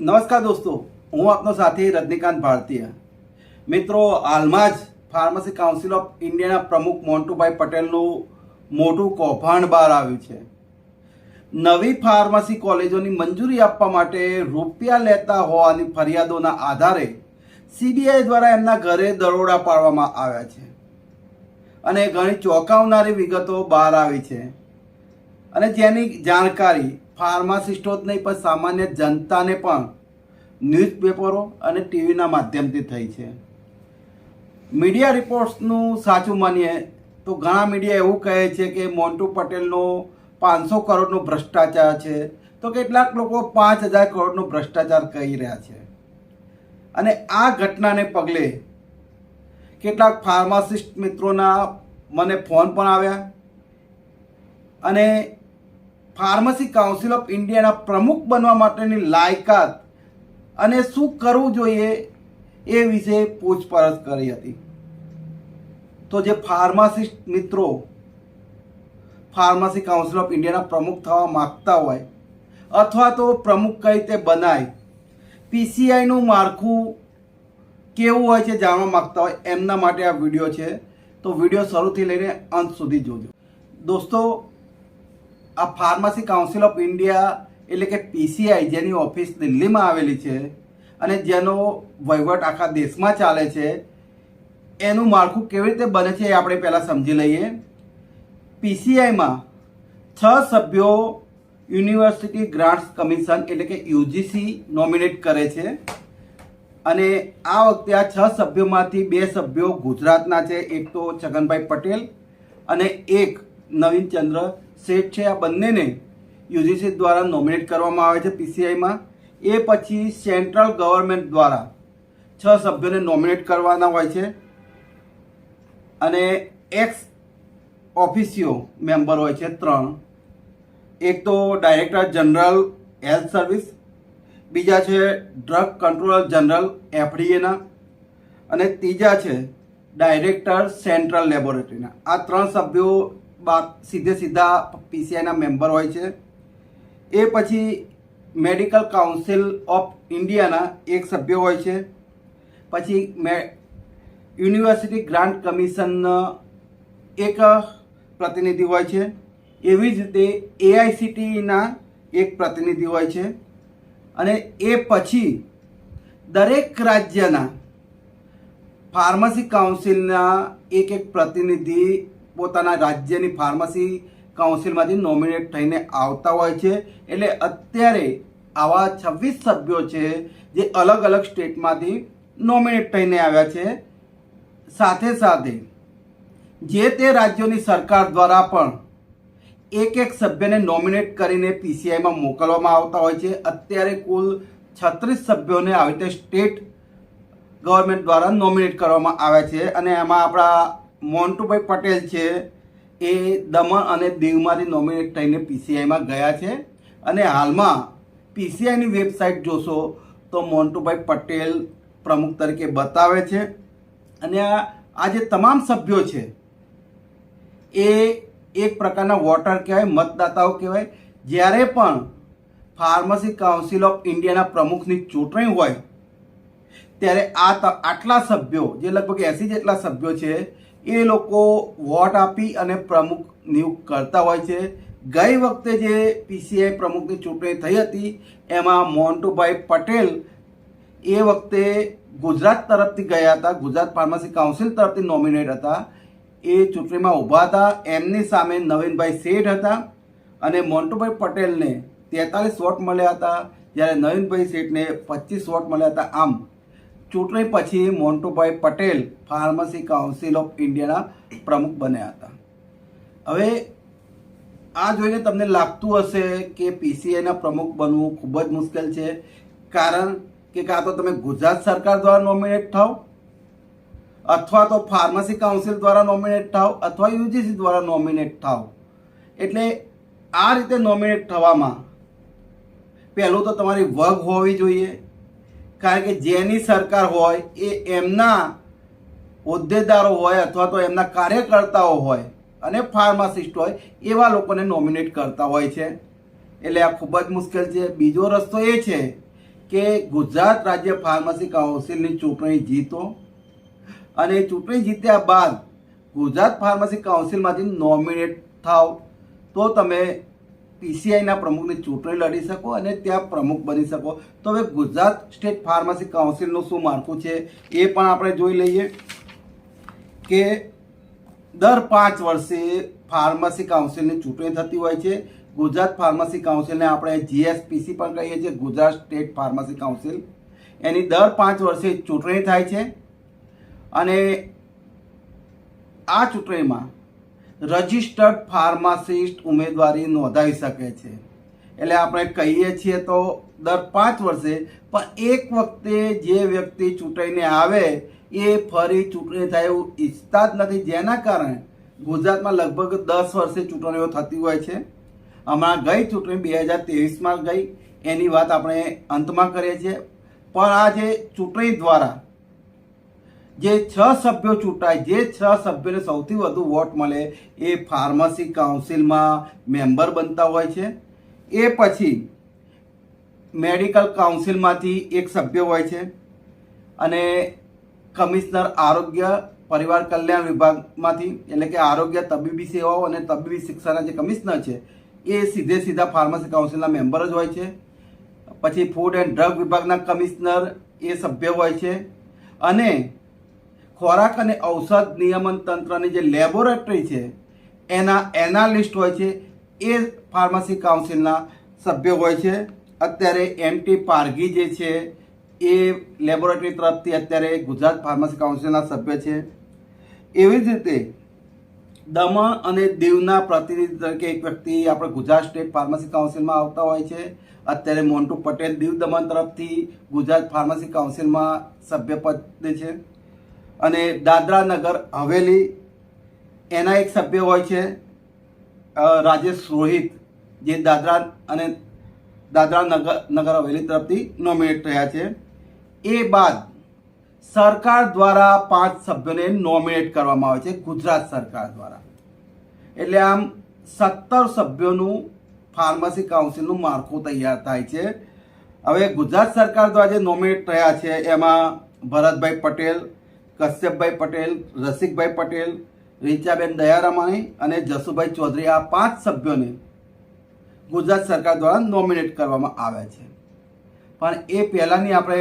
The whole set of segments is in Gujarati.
નમસ્કાર દોસ્તો, હું આપનો સાથી રજનીકાંત ભારતીય. મિત્રો, હાલમાં જ ફાર્મસી કાઉન્સિલ ઓફ ઇન્ડિયાના પ્રમુખ મોન્ટુભાઈ પટેલનું મોટું કૌભાંડ બહાર આવ્યું છે. નવી ફાર્મસી કોલેજોની મંજૂરી આપવા માટે રૂપિયા લેતા હોવાની ફરિયાદોના આધારે સીબીઆઈ દ્વારા એમના ઘરે દરોડા પાડવામાં આવ્યા છે. અને ઘણી ચોંકાવનારી વિગતો બહાર આવી છે. અને જેની જાણકારી ફાર્માસિસ્ટો જ નહીં, પણ સામાન્ય જનતાને પણ ન્યૂઝપેપરો અને ટીવીના માધ્યમથી થઈ છે. મીડિયા રિપોર્ટ્સનું સાચું માનીએ તો ઘણા મીડિયા એવું કહે છે કે મોન્ટુ પટેલનો પાંચસો કરોડનો ભ્રષ્ટાચાર છે. તો કેટલાક લોકો પાંચ હજાર કરોડનો ભ્રષ્ટાચાર કહી રહ્યા છે. અને આ ઘટનાને પગલે કેટલાક ફાર્માસિસ્ટ મિત્રોના મને ફોન પણ આવ્યા. અને ફાર્મસી કાઉન્સિલ ઓફ ઇન્ડિયાના પ્રમુખ બનવા માટેની લાયકાત અને શું કરવું જોઈએ એ વિશે પૂછપરછ કરી હતી. તો જે ફાર્માસિસ્ટ મિત્રો ફાર્મસી કાઉન્સિલ ઓફ ઇન્ડિયાના પ્રમુખ થવા માગતા હોય અથવા તો પ્રમુખ કઈ રીતે બનાય પીસીઆઈનું માળખું કેવું હોય છે જાણવા માગતા હોય એમના માટે આ વીડિયો છે. તો વીડિયો શરૂથી લઈને અંત સુધી જોજો. દોસ્તો આ ફાર્મસી કાઉન્સિલ ઓફ ઇન્ડિયા એટલે કે પીસીઆઈ જેની ઓફિસ દિલ્હીમાં આવેલી છે અને જેનો વહીવટ આખા દેશમાં ચાલે છે, એનું માળખું કેવી રીતે બને છે એ આપણે પહેલાં સમજી લઈએ. પીસીઆઈમાં છ સભ્યો યુનિવર્સિટી ગ્રાન્ટ્સ કમિશન એટલે કે યુજીસી નોમિનેટ કરે છે અને આ વખતે આ છ સભ્યોમાંથી બે સભ્યો ગુજરાતના છે, એક તો છગનભાઈ પટેલ અને એક નવીનચંદ્ર શેઠ છે આ બંનેને યુજીસી દ્વારા નોમિનેટ કરવામાં આવે છે પીસીઆઈમાં. એ પછી સેન્ટ્રલ ગવર્મેન્ટ દ્વારા છ સભ્યોને નોમિનેટ કરવાના હોય છે. અને એક્સ ઓફિસિયો મેમ્બર હોય છે ત્રણ. એક તો ડાયરેક્ટર જનરલ હેલ્થ સર્વિસ, બીજા છે ડ્રગ કંટ્રોલર જનરલ એફડીએના, અને ત્રીજા છે ડાયરેક્ટર સેન્ટ્રલ લેબોરેટરીના. આ ત્રણ સભ્યો સીધે સીધા પીસીઆઈના મેમ્બર હોય છે. એ પછી મેડિકલ કાઉન્સિલ ઓફ ઇન્ડિયાના એક સભ્ય હોય છે. પછી મે યુનિવર્સિટી ગ્રાન્ટ કમિશનના એક પ્રતિનિધિ હોય છે. એવી જ રીતે એઆઈસીટીઈના એક પ્રતિનિધિ હોય છે. અને એ પછી દરેક રાજ્યના ફાર્મસી કાઉન્સિલના એક એક પ્રતિનિધિ પોતાના રાજ્યની ફાર્મસી કાઉન્સિલમાંથી નોમિનેટ થઈને આવતા હોય છે. એટલે અત્યારે આવા છવ્વીસ સભ્યો છે જે અલગ અલગ સ્ટેટમાંથી નોમિનેટ થઈને આવ્યા છે. સાથે સાથે જે તે રાજ્યોની સરકાર દ્વારા પણ એક એક સભ્યને નોમિનેટ કરીને પીસીઆઈમાં મોકલવામાં આવતા હોય છે. અત્યારે કુલ છત્રીસ સભ્યોને આવી રીતે સ્ટેટ ગવર્મેન્ટ દ્વારા નોમિનેટ કરવામાં આવ્યા છે. અને એમાં આપણા મોન્ટુભાઈ પટેલ છે, એ દમણ અને દીવમાંથી નોમિનેટ થઈને પીસીઆઈમાં ગયા છે. અને હાલમાં પીસીઆઈની વેબસાઇટ જોશો તો મોન્ટુભાઈ પટેલ પ્રમુખ તરીકે બતાવે છે. અને આ જે તમામ સભ્યો છે, એ એક પ્રકારના વોટર કહેવાય, મતદાતાઓ કહેવાય. જ્યારે પણ ફાર્મસી કાઉન્સિલ ઓફ ઇન્ડિયાના પ્રમુખની ચૂંટણી હોય ત્યારે આ આટલા સભ્યો, જે લગભગ એસી જેટલા સભ્યો છે, એ લોકો વોટ આપી અને પ્રમુખ નિયુક્ત કરતા હોય છે. ગઈ વખતે જે પીસીઆઈ પ્રમુખની ચૂંટણી થઈ હતી, એમાં મોન્ટુભાઈ પટેલ એ વખતે ગુજરાત તરફથી ગયા હતા, ગુજરાત ફાર્મસી કાઉન્સિલ તરફથી નોમિનેટ હતા. એ ચૂંટણીમાં ઊભા હતા. એમની સામે નવીનભાઈ શેઠ હતા અને મોન્ટુભાઈ પટેલને તેતાલીસ વોટ મળ્યા હતા, જ્યારે નવીનભાઈ શેઠને પચીસ વોટ મળ્યા હતા આમ. ચૂંટણી પછી Montubhai Patel pharmacy council of ઇન્ડિયાના પ્રમુખ બન્યા હતા. હવે આ જોઈને તમને લાગતું હશે કે પીસીઆઈના પ્રમુખ બનવું ખૂબ જ મુશ્કેલ છે, કારણ કે કાં તો તમે ગુજરાત સરકાર દ્વારા નોમિનેટ થાવ, અથવા તો ફાર્મસી કાઉન્સિલ દ્વારા નોમિનેટ થાવ, અથવા યુજીસી દ્વારા નોમિનેટ થાવ. એટલે આ રીતે નોમિનેટ થવામાં પહેલું તો તમારી વર્ગ હોવી જોઈએ કારણ કે જેની સરકાર હોય એ એમના હોદ્દેદારો હોય અથવા તો એમના કાર્યકર્તાઓ હોય અને ફાર્માસિસ્ટ હોય, એવા લોકોને નોમિનેટ કરતા હોય છે. એટલે આ ખૂબ જ મુશ્કેલ છે. બીજો રસ્તો એ છે કે ગુજરાત રાજ્ય ફાર્મસી કાઉન્સિલની ચૂંટણી જીતો અને ચૂંટણી જીત્યા બાદ ગુજરાત ફાર્મસી કાઉન્સિલમાંથી નોમિનેટ થાવ તો તમે પીસીઆઈના પ્રમુખની ચૂંટણી લડી શકો અને ત્યાં પ્રમુખ બની શકો. તો હવે ગુજરાત સ્ટેટ ફાર્મસી કાઉન્સિલનું શું માળખું છે? એ પણ આપણે જોઈ લઈએ કે દર પાંચ વર્ષે ફાર્મસી કાઉન્સિલની ચૂંટણી થતી હોય છે. ગુજરાત ફાર્મસી કાઉન્સિલને આપણે જીએસપીસી પણ કહીએ છીએ, ગુજરાત સ્ટેટ ફાર્મસી કાઉન્સિલ. એની દર પાંચ વર્ષે ચૂંટણી થાય છે. અને આ ચૂંટણીમાં રજિસ્ટર્ડ ફાર્માસિસ્ટ ઉમેદવારી નોંધાવી શકે છે. એટલે આપણે કહીએ છીએ તો દર પાંચ વર્ષે, પણ એક વખતે જે વ્યક્તિ ચૂંટાઈને આવે, એ ફરી ચૂંટણી થાય એવું ઈચ્છતા જ નથી. જેના કારણે ગુજરાતમાં લગભગ દસ વર્ષે ચૂંટણીઓ થતી હોય છે. હમણાં ગઈ ચૂંટણી બે હજાર તેવીસમાં ગઈ. એની વાત આપણે અંતમાં કરીએ છીએ. પણ આ જે ચૂંટણી દ્વારા જે છ સભ્યો ચૂંટાય, જે છ સભ્યોને સૌથી વધુ વોટ મળે, એ ફાર્મસી કાઉન્સિલમાં મેમ્બર બનતા હોય છે. એ પછી મેડિકલ કાઉન્સિલમાંથી એક સભ્ય હોય છે અને કમિશનર આરોગ્ય, પરિવાર કલ્યાણ વિભાગમાંથી, એટલે કે આરોગ્ય તબીબી સેવાઓ અને તબીબી શિક્ષાના જે કમિશનર છે, એ સીધે સીધા ફાર્મસી કાઉન્સિલના મેમ્બર જ હોય છે. પછી ફૂડ એન્ડ ડ્રગ વિભાગના કમિશનર એ સભ્ય હોય છે. અને ખોરાક અને ઔષધ નિયમન તંત્રની જે લેબોરેટરી છે, એના એનાલિસ્ટ હોય છે, એ ફાર્મસી કાઉન્સિલના સભ્ય હોય છે. અત્યારે એમટી પારઘી જે છે, એ લેબોરેટરી તરફથી અત્યારે ગુજરાત ફાર્મસી કાઉન્સિલના સભ્ય છે. એવી જ રીતે દમણ અને દીવના પ્રતિનિધિ તરીકે એક વ્યક્તિ આપણે ગુજરાત સ્ટેટ ફાર્મસી કાઉન્સિલમાં આવતા હોય છે. અત્યારે મોન્ટુ પટેલ દીવ દમણ તરફથી ગુજરાત ફાર્મસી કાઉન્સિલમાં સભ્યપદ છે. અને દાદરા નગર હવેલી, એના એક સભ્ય હોય છે રાજેશ રોહિત, જે દાદરા અને દાદરા નગર નગર હવેલી તરફથી નોમિનેટ થયા છે. એ બાદ સરકાર દ્વારા પાંચ સભ્યોને નોમિનેટ કરવામાં આવે છે, ગુજરાત સરકાર દ્વારા. એટલે આમ સત્તર સભ્યોનું ફાર્મસી કાઉન્સિલનું માળખું તૈયાર થાય છે. હવે ગુજરાત સરકાર દ્વારા જે નોમિનેટ થયા છે, એમાં ભરતભાઈ પટેલ કશ્યપભાઈ પટેલ, રસિકભાઈ પટેલ, રીચાબેન દયારામાણી અને જસુભાઈ ચૌધરી આ પાંચ સભ્યોને ગુજરાત સરકાર દ્વારા નોમિનેટ કરવામાં આવ્યા છે. પણ એ પહેલાંની આપણે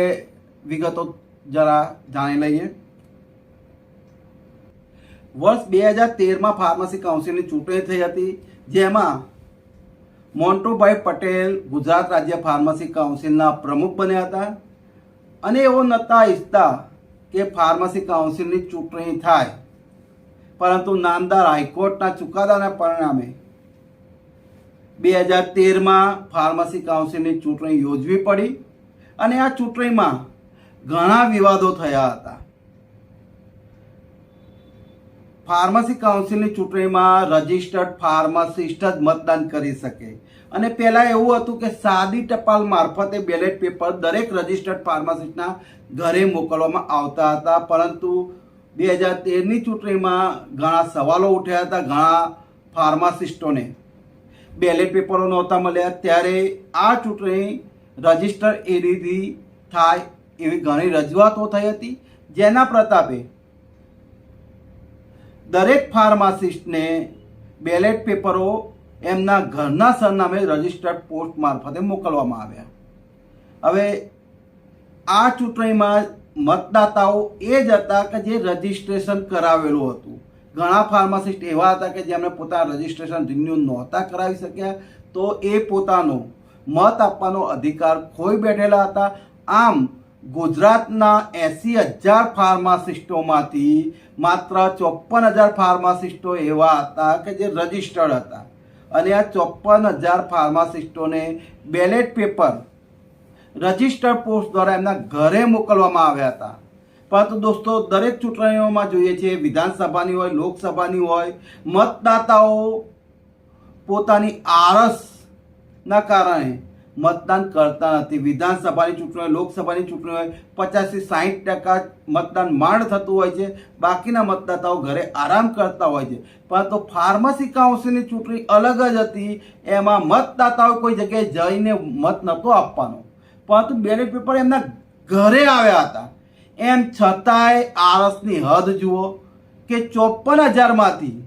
વિગતો જરા જાણી લઈએ. વર્ષ બે હજાર તેરમાં ફાર્મસી કાઉન્સિલની ચૂંટણી થઈ હતી, જેમાં મોન્ટુભાઈ પટેલ ગુજરાત રાજ્ય ફાર્મસી કાઉન્સિલના પ્રમુખ બન્યા હતા અને એવો નતા ઈચ્છતા કે ફાર્મસી કાઉન્સિલની ચૂંટણી થાય. પરંતુ નામદાર હાઈકોર્ટના ચુકાદાના પરિણામે બે હજાર તેરમાં ફાર્મસી કાઉન્સિલની ચૂંટણી યોજવી પડી અને આ ચૂંટણીમાં ઘણા વિવાદો થયા હતા. ફાર્મસી કાઉન્સિલની ચૂંટણીમાં રજિસ્ટર્ડ ફાર્માસિસ્ટ જ મતદાન કરી શકે. અને પહેલાં એવું હતું કે સાદી ટપાલ મારફતે બેલેટ પેપર દરેક રજિસ્ટર્ડ ફાર્માસિસ્ટના ઘરે મોકલવામાં આવતા હતા. પરંતુ બે હજાર તેરની ચૂંટણીમાં ઘણા સવાલો ઉઠ્યા હતા ઘણા ફાર્માસિસ્ટોને. બેલેટ પેપરો નહોતા મળ્યા. ત્યારે આ ચૂંટણી રજિસ્ટર એડીથી થાય એવી ઘણી રજૂઆતો થઈ હતી. જેના પ્રતાપે દરેક ફાર્માસિસ્ટને બેલેટ પેપરો એમના ઘરના સરનામે રજિસ્ટર્ડ પોસ્ટ મારફતે મોકલવામાં આવ્યા. હવે આ ચૂંટણીમાં મતદાતાઓ એ જ હતા કે જે રજિસ્ટ્રેશન કરાવેલું હતું. ઘણા ફાર્માસિસ્ટ એવા હતા કે જેમણે પોતાના રજિસ્ટ્રેશન રિન્યુ નહોતા કરાવી શક્યા, તો એ પોતાનો મત આપવાનો અધિકાર ખોઈ બેઠેલા હતા. આમ ગુજરાતના એંસી હજાર ફાર્માસિસ્ટોમાંથી માત્ર ચોપન હજાર ફાર્માસિસ્ટો એવા હતા કે જે રજિસ્ટર્ડ હતા. અને આ ચોપન હજાર ફાર્માસિસ્ટોને બેલેટ પેપર રજિસ્ટર્ડ પોસ્ટ દ્વારા એમના ઘરે મોકલવામાં આવ્યા હતા. પરંતુ દોસ્તો, દરેક ચૂંટણીઓમાં જોઈએ છીએ, વિધાનસભાની હોય, લોકસભાની હોય, મતદાતાઓ પોતાની આળસના કારણે મતદાન કરતા નથી. વિધાનસભાની ચૂંટણી હોય, લોકસભાની ચૂંટણી હોય, પચાસથી સાહીઠ ટકા મતદાન માંડ થતું હોય છે. બાકીના મતદાતાઓ ઘરે આરામ કરતા હોય છે. પરંતુ ફાર્મસી કાઉન્સિલની ચૂંટણી અલગ જ હતી. એમાં મતદાતાઓ કોઈ જગ્યાએ જઈને મત નહોતો આપવાનો. પરંતુ બેલેટ પેપર એમના ઘરે આવ્યા હતા. એમ છતાંય આરસની હદ જુઓ કે ચોપન હજારમાંથી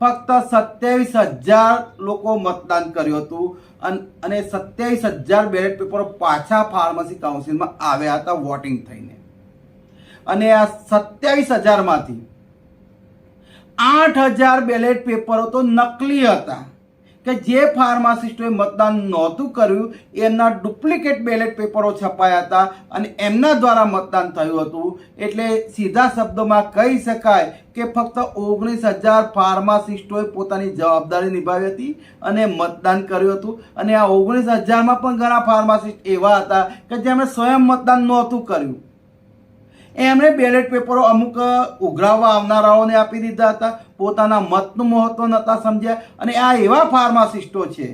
ફક્ત સત્યાવીસ હજાર લોકો મતદાન કર્યું હતું. અન- સત્યાવીસ હજાર બેલેટ પેપરો પાછા ફાર્મસી કાઉન્સિલમાં આવ્યા હતા વોટિંગ થઈને. અને આ સત્યાવીસ હજારમાંથી આઠ હજાર બેલેટ પેપરો તો નકલી હતા. કે જે ફાર્માસિસ્ટોએ મતદાન નહોતું કર્યું એમના ડુપ્લિકેટ બેલેટ પેપરો છપાયા હતા અને એમના દ્વારા મતદાન થયું હતું. એટલે સીધા શબ્દોમાં કહી શકાય કે ફક્ત ઓગણીસ હજાર ફાર્માસિસ્ટોએ પોતાની જવાબદારી નિભાવી હતી અને મતદાન કર્યું હતું. અને આ ઓગણીસ હજારમાં પણ ઘણા ફાર્માસિસ્ટ એવા હતા કે જેમણે સ્વયં મતદાન નહોતું કર્યું. એમણે બેલેટ પેપરો અમુક ઉઘરાવવા આવનારાઓને આપી દીધા હતા. પોતાના મતનું મહત્વ નહોતા સમજ્યા. અને આ એવા ફાર્માસિસ્ટો છે,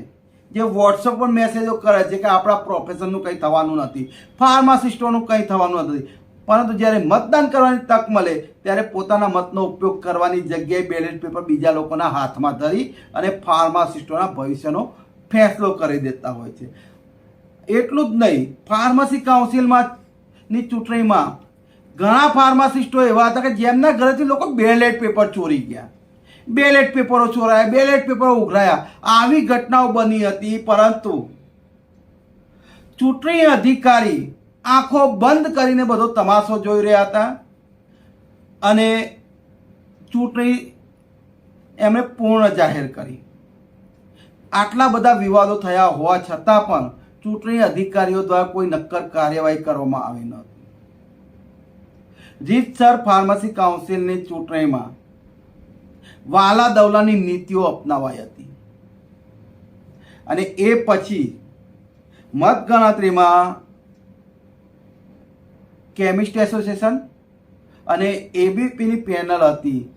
જે વોટ્સઅપ પર મેસેજો કરે છે કે આપણા પ્રોફેશનનું કંઈ થવાનું નથી. ફાર્માસિસ્ટોનું કંઈ થવાનું નથી. પરંતુ જ્યારે મતદાન કરવાની તક મળે, ત્યારે પોતાના મતનો ઉપયોગ કરવાની જગ્યાએ બેલેટ પેપર બીજા લોકોના હાથમાં ધરી અને ફાર્માસિસ્ટોના ભવિષ્યનો ફેંસલો કરી દેતા હોય છે. એટલું જ નહીં ફાર્મસી કાઉન્સિલમાં ની ચૂંટણીમાં ઘણા ફાર્માસિસ્ટો એવા હતા કે જેમના ઘરેથી લોકો બેલેટ પેપર ચોરી ગયા. બેલેટ પેપરો ચોરાયા બેલેટ પેપરો ઉઘરાયા. આવી ઘટનાઓ બની હતી, પરંતુ ચૂંટણી અધિકારી આંખો બંધ કરીને બધો તમાશો જોઈ રહ્યા હતા અને ચૂંટણી એમણે પૂર્ણ જાહેર કરી. આટલા બધા વિવાદો થયા હોવા છતાં પણ ચૂંટણી અધિકારીઓ દ્વારા કોઈ નક્કર કાર્યવાહી કરવામાં આવી નહોતી રીતસર ફાર્મસી કાઉન્સિલની ચૂંટણીમાં વાલા દવલાની નીતિઓ અપનાવાઈ હતી. અને એ પછી મતગણતરીમાં કેમિસ્ટ એસોસિએશન અને એબીપીની પેનલ હતી.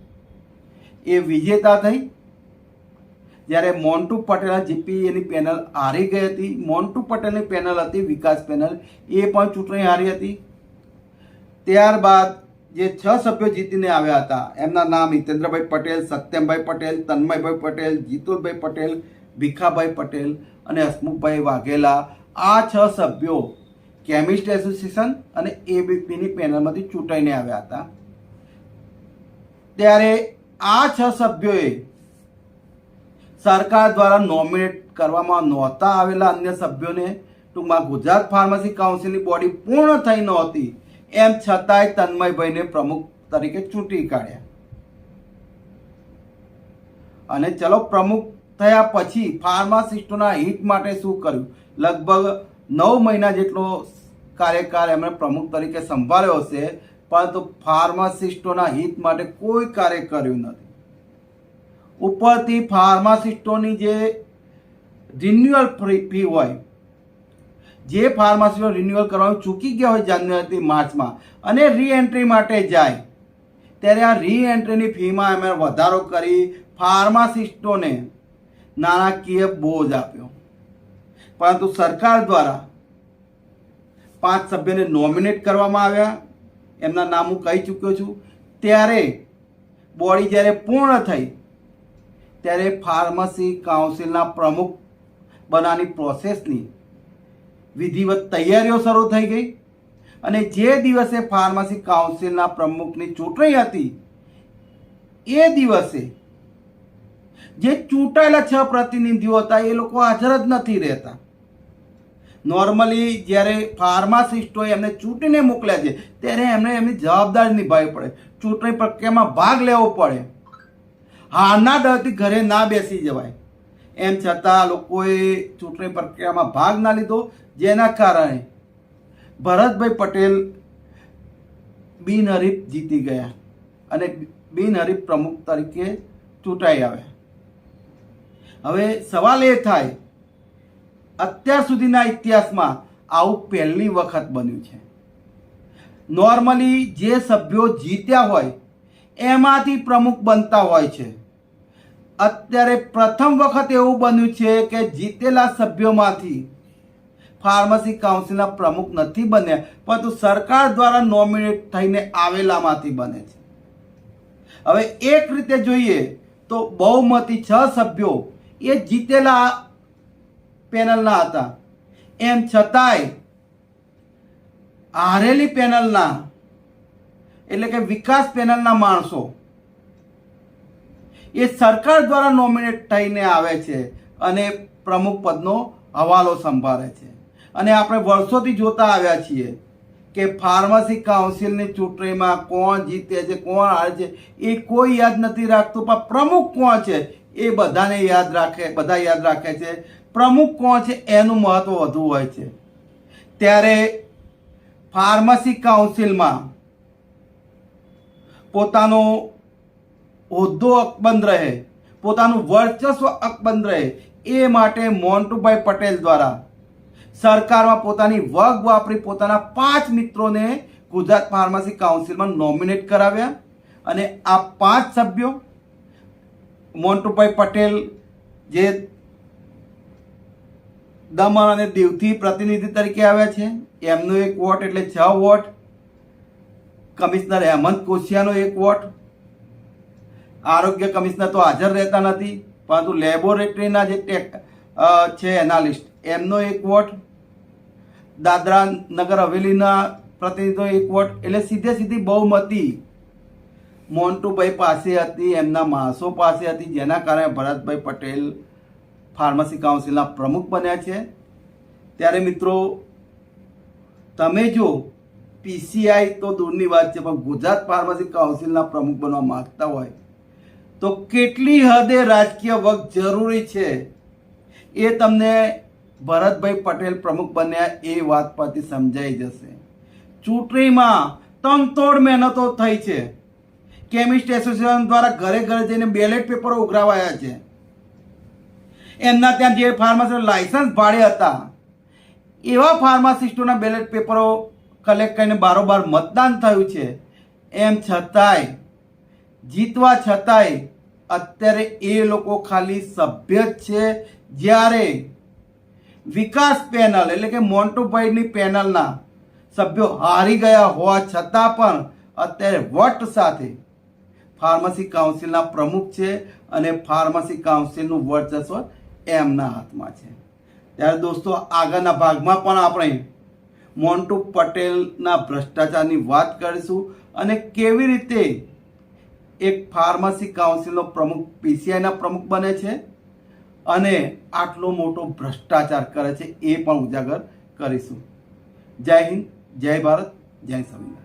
એ વિજેતા થઈ. જ્યારે મોન્ટુ પટેલ જીપી એની પેનલ હારી ગઈ હતી. મોન્ટુ પટેલની પેનલ હતી વિકાસ પેનલ. એ પણ ચૂંટણી હારી હતી. ત્યારબાદ જે છ સભ્યો જીતીને આવ્યા હતા, એમના નામ હિતેન્દ્રભાઈ પટેલ, સત્યમભાઈ પટેલ, તન્મયભાઈ પટેલ, જીતુલભાઈ પટેલ, ભીખાભાઈ પટેલ અને હસમુખભાઈ વાઘેલા. આ છ સભ્યો કેમિસ્ટ એસોસિએશન અને એબીપીની પેનલમાંથી ચૂંટાઈને આવ્યા હતા. ત્યારે આ છ સભ્યોએ સરકાર દ્વારા નોમિનેટ કરવામાં નહોતા આવેલા અન્ય સભ્યોને ટૂંકમાં ગુજરાત ફાર્મસી કાઉન્સિલની બોડી પૂર્ણ થઈ નહોતી. એમ છતાંય તન્મયભાઈને પ્રમુખ તરીકે ચૂંટી કાઢ્યા. અને ચલો પ્રમુખ થયા પછી ફાર્માસિસ્ટોના હિત માટે શું કર્યું? લગભગ નવ મહિના જેટલો કાર્યકાળ એમણે પ્રમુખ તરીકે સંભાળ્યો હશે, પરંતુ ફાર્માસિસ્ટોના હિત માટે કોઈ કાર્ય કર્યું નથી. ઉપરથી ફાર્માસિસ્ટોની જે રિન્યુઅલ ફી હોય જે ફાર્માસીઓ રિન્યુઅલ કરવાનું ચૂકી ગયા હોય જાન્યુઆરીથી માર્ચમાં અને રીએન્ટ્રી માટે જાય, ત્યારે આ રીએન્ટ્રીની ફીમાં અમે વધારો કરી ફાર્માસિસ્ટોને નાણાકીય બોજ આપ્યો. પરંતુ સરકાર દ્વારા પાંચ સભ્યને નોમિનેટ કરવામાં આવ્યા, એમના નામ હું કહી ચૂક્યો છું. ત્યારે બોડી જ્યારે પૂર્ણ થઈ, ત્યારે ફાર્મસી કાઉન્સિલના પ્રમુખ બનાવવાની પ્રોસેસની વિધિવત તૈયારીઓ શરૂ થઈ ગઈ. અને જે દિવસે ફાર્મસી કાઉન્સિલના પ્રમુખની ચૂંટણી હતી, એ દિવસે જે ચૂંટાયેલા છ પ્રતિનિધિઓ હતા, એ લોકો હાજર જ નથી રહેતા. નોર્મલી જ્યારે ફાર્માસિસ્ટોએ એમને ચૂંટીને મોકલ્યા છે, ત્યારે એમને એમની જવાબદારી નિભાવવી પડે. ચૂંટણી પ્રક્રિયામાં ભાગ લેવો પડે. હારના ડરથી ઘરે ના બેસી જવાય. એમ છતાં લોકોએ ચૂંટણી પ્રક્રિયામાં ભાગ ના લીધો. જેના કારણે ભરતભાઈ પટેલ બિનહરીફ જીતી ગયા અને બિનહરીફ પ્રમુખ તરીકે ચૂંટાઈ આવ્યા. હવે સવાલ એ થાય, અત્યાર સુધીના ઇતિહાસમાં આવું પહેલી વખત બન્યું છે. નોર્મલી જે સભ્યો જીત્યા હોય, એમાંથી પ્રમુખ બનતા હોય છે. અત્યારે પ્રથમ વખત એવું બન્યું છે કે જીતેલા સભ્યોમાંથી ફાર્મસી કાઉન્સિલના પ્રમુખ નથી બન્યા, પરંતુ સરકાર દ્વારા નોમિનેટ થઈને આવેલામાંથી બને છે. હવે એક રીતે જોઈએ તો બહુમતી છ સભ્યો એ જીતેલા પેનલના હતા. એમ છતાંય હારેલી પેનલના, એટલે કે વિકાસ પેનલના માણસો એ સરકાર દ્વારા નોમિનેટ થઈને આવે છે અને પ્રમુખ પદનો હવાલો સંભાળે છે. અને આપણે વર્ષોથી જોતા આવ્યા છીએ કે ફાર્મસી કાઉન્સિલની ચૂંટણીમાં કોણ જીતે છે, કોણ હારે છે, એ કોઈ યાદ નથી રાખતું. પણ પ્રમુખ કોણ છે, એ બધાને યાદ રાખે, બધા યાદ રાખે છે. પ્રમુખ કોણ છે, એનું મહત્વ વધુ હોય છે. ત્યારે ફાર્મસી કાઉન્સિલમાં પોતાનો હોદ્દો અકબંધ રહે, પોતાનું વર્ચસ્વ અકબંધ રહે, એ માટે મોન્ટુભાઈ પટેલ દ્વારા સરકારમાં પોતાની વગ વાપરી પોતાના પાંચ મિત્રોને ગુજરાત ફાર્મસી કાઉન્સિલમાં નોમિનેટ કરાવ્યા અને આ પાંચ સભ્યો, મોન્ટુભાઈ પટેલ, જે દમણ અને દીવથી પ્રતિનિધિ તરીકે આવ્યા છે, એમનો એક વોટ એટલે છ વોટ, કમિશનર હેમંત કોશિયાનો એક વોટ, આરોગ્ય કમિશનર તો હાજર રહેતા નથી, પરંતુ લેબોરેટરીના જે ટેક છે એનાલિસ્ટ એમનો એક વોટ, દાદરા નગર હવેલીના પ્રતિનિધિનો એક વોટ, એટલે સીધે સીધી બહુમતી. મોન્ટુભાઈ પાસે હતી, એમના માણસો પાસે હતી, જેના કારણે ભરતભાઈ પટેલ ફાર્મસી કાઉન્સિલના પ્રમુખ બન્યા છે. ત્યારે મિત્રો, તમે જો પીસીઆઈ તો દૂરની વાત છે, પણ ગુજરાત ફાર્મસી કાઉન્સિલના પ્રમુખ બનવા માંગતા હોય, તો કેટલી હદે રાજકીય વખત જરૂરી છે? એ તમને ભરતભાઈ પટેલ પ્રમુખ બન્યા એ વાત પરથી સમજાઈ જશે. ચૂંટણીમાં તનતોડ મહેનતો થઈ છે. કેમિસ્ટ એસોસિએશન દ્વારા ઘરે ઘરે જઈને બેલેટ પેપરો ઉઘરાવાયા છે. એમના ત્યાં જે ફાર્માસિસ્ટ લાયસન્સ ભાડે હતા. એવા ફાર્માસિસ્ટોના બેલેટ પેપરો કલેક્ટ કરીને બારોબાર મતદાન થયું છે. એમ છતાંય, જીતવા છતાંય અત્યારે એ લોકો ખાલી સભ્ય છે. જ્યારે વિકાસ પેનલ, એટલે કે મોન્ટુભાઈની પેનલના સભ્યો હારી ગયા હોવા છતાં પણ અત્યારે વટ સાથે ફાર્મસી કાઉન્સિલના પ્રમુખ છે અને ફાર્મસી કાઉન્સિલનું વર્ચસ્વ એમના હાથમાં છે. ત્યારે દોસ્તો, આગળના ભાગમાં પણ આપણે મોન્ટુ પટેલના ભ્રષ્ટાચારની વાત કરીશું અને કેવી રીતે એક ફાર્મસી કાઉન્સિલનો પ્રમુખ, પીસીઆઈના પ્રમુખ બને છે અને આટલો મોટો ભ્રષ્ટાચાર કરે છે એ પણ ઉજાગર કરીશું. જય હિન્દ, જય ભારત, જય સંવિધાન